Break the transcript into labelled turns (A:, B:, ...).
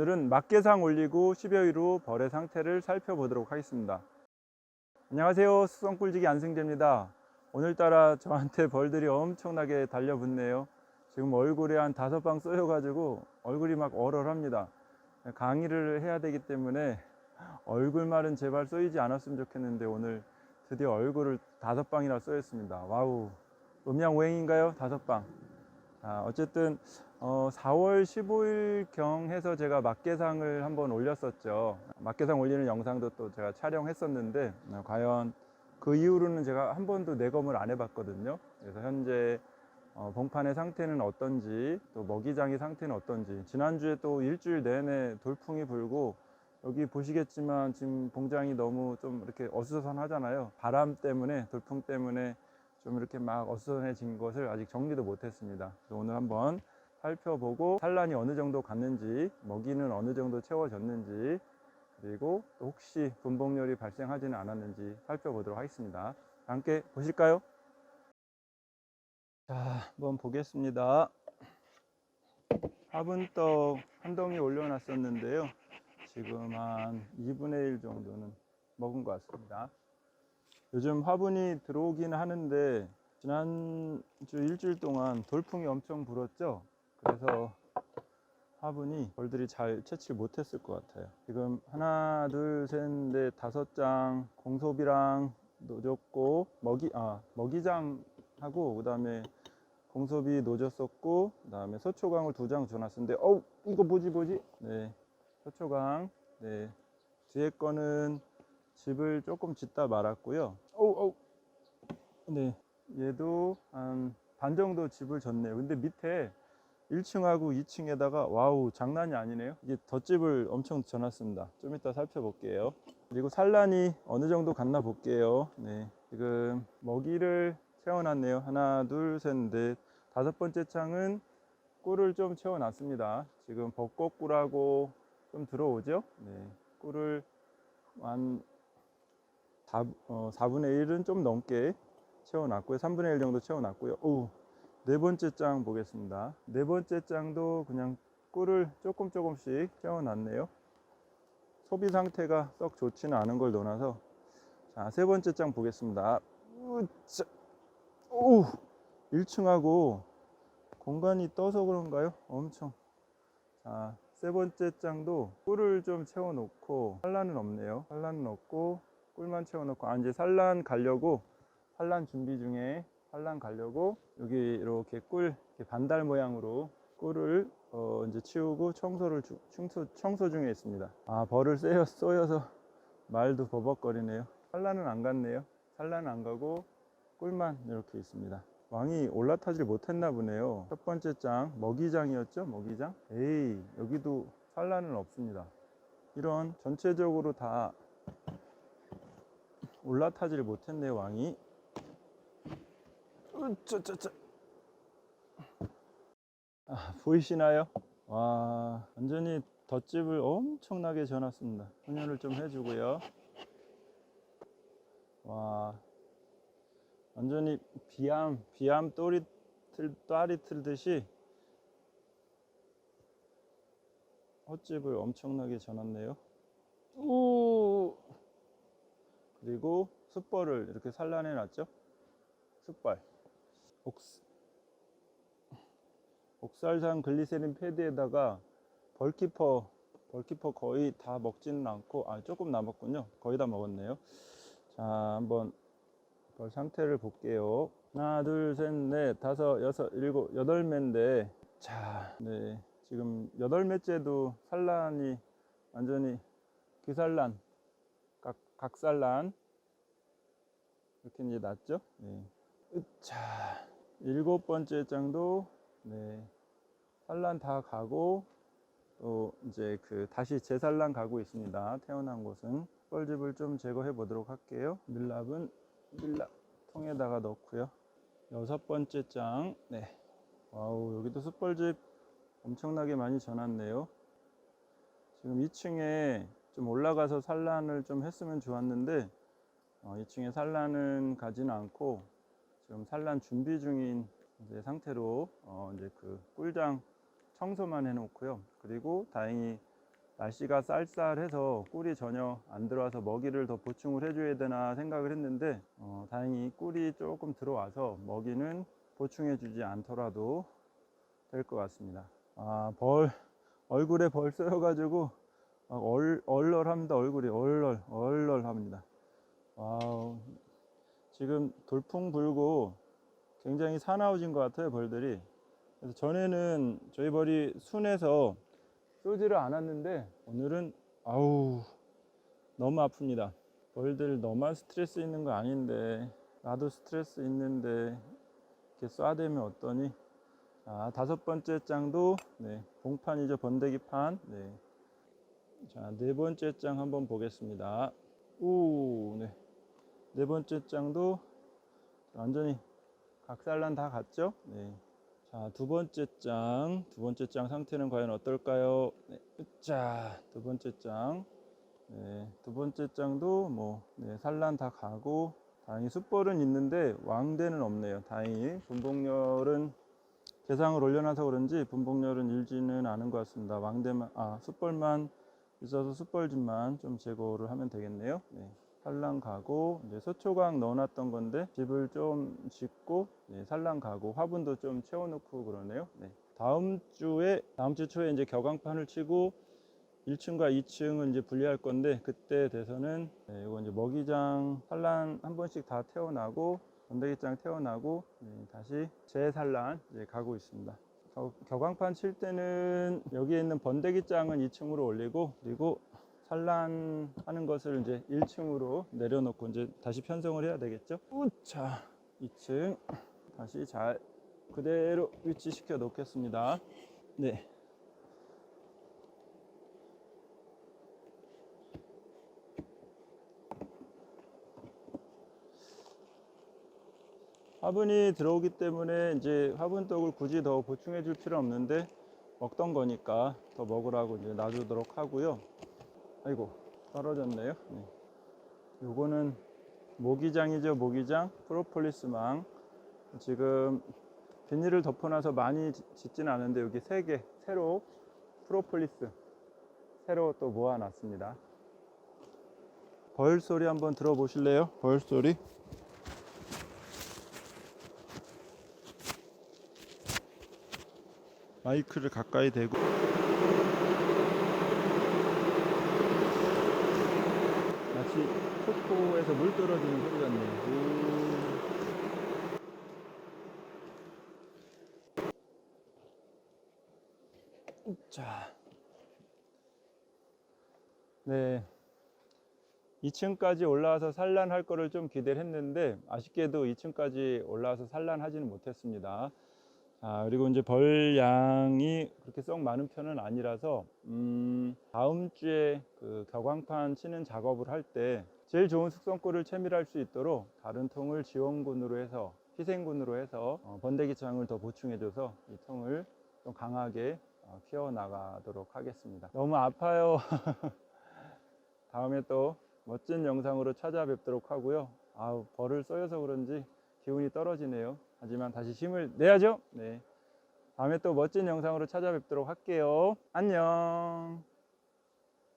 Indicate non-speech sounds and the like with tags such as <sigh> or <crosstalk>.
A: 오늘은 막개상 올리고 10여 위로 벌의 상태를 살펴보도록 하겠습니다. 안녕하세요. 수성꿀지기 안승재입니다. 오늘따라 저한테 벌들이 엄청나게 달려붙네요. 지금 얼굴에 한 다섯 방 쏘여가지고 얼굴이 막 얼얼합니다. 강의를 해야 되기 때문에 얼굴말은 제발 쏘이지 않았으면 좋겠는데 오늘 드디어 얼굴을 다섯 방이나 쏘였습니다. 와우. 음양 오행인가요? 다섯 방. 아, 어쨌든 어, 4월 15일 경 해서 제가 막개상을 한번 올렸었죠. 막개상 올리는 영상도 또 제가 촬영했었는데 어, 과연 그 이후로는 제가 한 번도 내검을 안 해봤거든요. 그래서 현재 어, 봉판의 상태는 어떤지 또 먹이장의 상태는 어떤지 지난주에 또 일주일 내내 돌풍이 불고 여기 보시겠지만 지금 봉장이 너무 좀 이렇게 어수선하잖아요. 바람 때문에 돌풍 때문에 좀 이렇게 막 어수선해진 것을 아직 정리도 못했습니다. 오늘 한번 살펴보고 산란이 어느 정도 갔는지 먹이는 어느 정도 채워졌는지 그리고 또 혹시 분봉열이 발생하지는 않았는지 살펴보도록 하겠습니다. 함께 보실까요? 자, 한번 보겠습니다. 화분떡 한 덩이 올려놨었는데요. 지금 한 2분의 1 정도는 먹은 것 같습니다. 요즘 화분이 들어오긴 하는데 지난주 일주일 동안 돌풍이 엄청 불었죠. 그래서 화분이 벌들이 잘 채취를 못했을 것 같아요. 지금 하나, 둘, 셋, 넷, 다섯 장 공소비랑 놓졌고 먹이 아 먹이장 하고 그 다음에 공소비 놓졌었고 그 다음에 서초강을 두 장 줘놨었는데 어우 이거 뭐지 뭐지 네 서초강 네 뒤에 거는 집을 조금 짓다 말았고요. 어우 어우. 네. 얘도 한 반 정도 집을 졌네요. 근데 밑에 1층하고 2층에다가 와우 장난이 아니네요. 이게 덧집을 엄청 져놨습니다. 좀 이따 살펴볼게요. 그리고 산란이 어느 정도 갔나 볼게요. 네. 지금 먹이를 채워놨네요. 하나 둘셋넷. 다섯 번째 창은 꿀을 좀 채워놨습니다. 지금 벚꽃꿀하고 좀 들어오죠? 네. 꿀을 한 4, 어, 4분의 1은 좀 넘게 채워놨고요 3분의 1 정도 채워놨고요 오, 네 번째 장 보겠습니다. 네 번째 장도 그냥 꿀을 조금 조금씩 채워놨네요. 소비 상태가 썩 좋지는 않은 걸 넣어놔서 자, 세 번째 장 보겠습니다. 오! 1층하고 공간이 떠서 그런가요? 엄청. 자, 세 번째 장도 꿀을 좀 채워놓고 산란은 없네요. 산란은 없고 꿀만 채워놓고 아, 이제 산란 가려고 산란 준비 중에 산란 가려고 여기 이렇게 꿀 이렇게 반달 모양으로 꿀을 어 이제 치우고 청소를 주, 청소, 청소 중에 있습니다. 아 벌을 쏘여, 쏘여서 말도 버벅거리네요. 산란은 안 갔네요. 산란은 안 가고 꿀만 이렇게 있습니다. 왕이 올라타질 못했나 보네요. 첫 번째 장 먹이장이었죠? 먹이장? 에이 여기도 산란은 없습니다. 이런 전체적으로 다 올라타질 못했네요 왕이. 으쩌쩌쩌. 아, 보이시나요? 와, 완전히 덧집을 엄청나게 져놨습니다. 훈련을 좀 해주고요. 와, 완전히 비암, 비암 또리 틀, 또리 틀듯이 헛집을 엄청나게 져놨네요. 우! 그리고 숯벌을 이렇게 산란해 놨죠. 숯발. 옥스, 옥살산 글리세린 패드에다가 벌키퍼 벌키퍼 거의 다 먹지는 않고 아 조금 남았군요. 거의 다 먹었네요. 자 한번 벌 상태를 볼게요. 하나 둘 셋 넷 다섯 여섯 일곱 여덟 매인데. 자 네. 지금 여덟 매째도 산란이 완전히 귀산란 각, 각산란 이렇게 이제 났죠 네. 자 일곱 번째 장도 네 산란 다 가고 또 이제 그 다시 재산란 가고 있습니다. 태어난 곳은 뻘집을 좀 제거해 보도록 할게요. 밀랍은 밀랍 통에다가 넣고요. 여섯 번째 장, 네. 와우 여기도 숯벌집 엄청나게 많이 전놨네요. 지금 2층에 좀 올라가서 산란을 좀 했으면 좋았는데 어, 2층에 산란은 가지는 않고 지금 산란 준비 중인 상태로 어 이제 그 꿀장 청소만 해놓고요. 그리고 다행히 날씨가 쌀쌀해서 꿀이 전혀 안 들어와서 먹이를 더 보충을 해줘야 되나 생각을 했는데 어, 다행히 꿀이 조금 들어와서 먹이는 보충해주지 않더라도 될 것 같습니다. 아, 벌 얼굴에 벌 쏘여가지고 막 얼, 얼얼합니다. 얼굴이 얼얼 얼얼합니다. 와우 지금 돌풍 불고 굉장히 사나워진 것 같아요 벌들이. 그래서 전에는 저희 벌이 순해서 쏘지를 않았는데 오늘은 아우 너무 아픕니다. 벌들 너만 스트레스 있는 거 아닌데 나도 스트레스 있는데 이렇게 쏴대면 어떠니? 자 다섯 번째 장도 네, 봉판이죠 번데기판. 네. 자 네 번째 장 한번 보겠습니다. 오, 네. 네 번째 장도 완전히 각살난 다 갔죠? 네. 자, 두 번째 장, 두 번째 장 상태는 과연 어떨까요? 네, 자, 두 번째 장, 네, 두 번째 장도 뭐 네, 산란 다 가고 다행히 숯벌은 있는데 왕대는 없네요. 다행히 분봉열은 개상을 올려놔서 그런지 분봉열은 일지는 않은 것 같습니다. 왕대만, 아, 숯벌만 있어서 숯벌집만 좀 제거를 하면 되겠네요. 네. 산란 가고 이제 소초각 넣어놨던 건데 집을 좀 짓고 네, 산란 가고 화분도 좀 채워놓고 그러네요. 네. 다음 주에 다음 주 초에 이제 격앙판을 치고 1층과 2층은 이제 분리할 건데 그때 돼서는 네, 이거 이제 먹이장 산란 한 번씩 다 태워나고 건더기장 태워나고 네, 다시 재산란 이제 가고 있습니다. 겨- 격앙판 칠 때는 여기에 있는 번데기장은 2층으로 올리고 그리고 산란하는 것을 이제 1층으로 내려놓고 이제 다시 편성을 해야 되겠죠. 우차 2층 다시 잘 그대로 위치시켜 놓겠습니다. 네. 화분이 들어오기 때문에 이제 화분떡을 굳이 더 보충해 줄 필요 없는데 먹던 거니까 더 먹으라고 이제 놔주도록 하고요. 아이고 떨어졌네요. 네. 요거는 모기장이죠 모기장 프로폴리스망 지금 비닐을 덮어놔서 많이 지- 짖지는 않은데 여기 세 개 새로 프로폴리스 새로 또 모아놨습니다. 벌 소리 한번 들어보실래요? 벌 소리. 마이크를 가까이 대고 마치 폭포에서 물 떨어지는 소리 같네요. 우. 자, 네. 2층까지 올라와서 산란할 거를 좀 기대를 했는데 아쉽게도 2층까지 올라와서 산란하지는 못했습니다. 아, 그리고 이제 벌 양이 그렇게 썩 많은 편은 아니라서 음, 다음 주에 그 격광판 치는 작업을 할 때 제일 좋은 숙성꿀을 채밀할 수 있도록 다른 통을 지원군으로 해서 희생군으로 해서 어, 번데기 창을 더 보충해줘서 이 통을 좀 강하게 어, 키워 나가도록 하겠습니다. 너무 아파요. <laughs> 다음에 또 멋진 영상으로 찾아뵙도록 하고요. 아우 벌을 쏘여서 그런지 기운이 떨어지네요. 하지만 다시 힘을 내야죠. 네. 다음에 또 멋진 영상으로 찾아뵙도록 할게요. 안녕.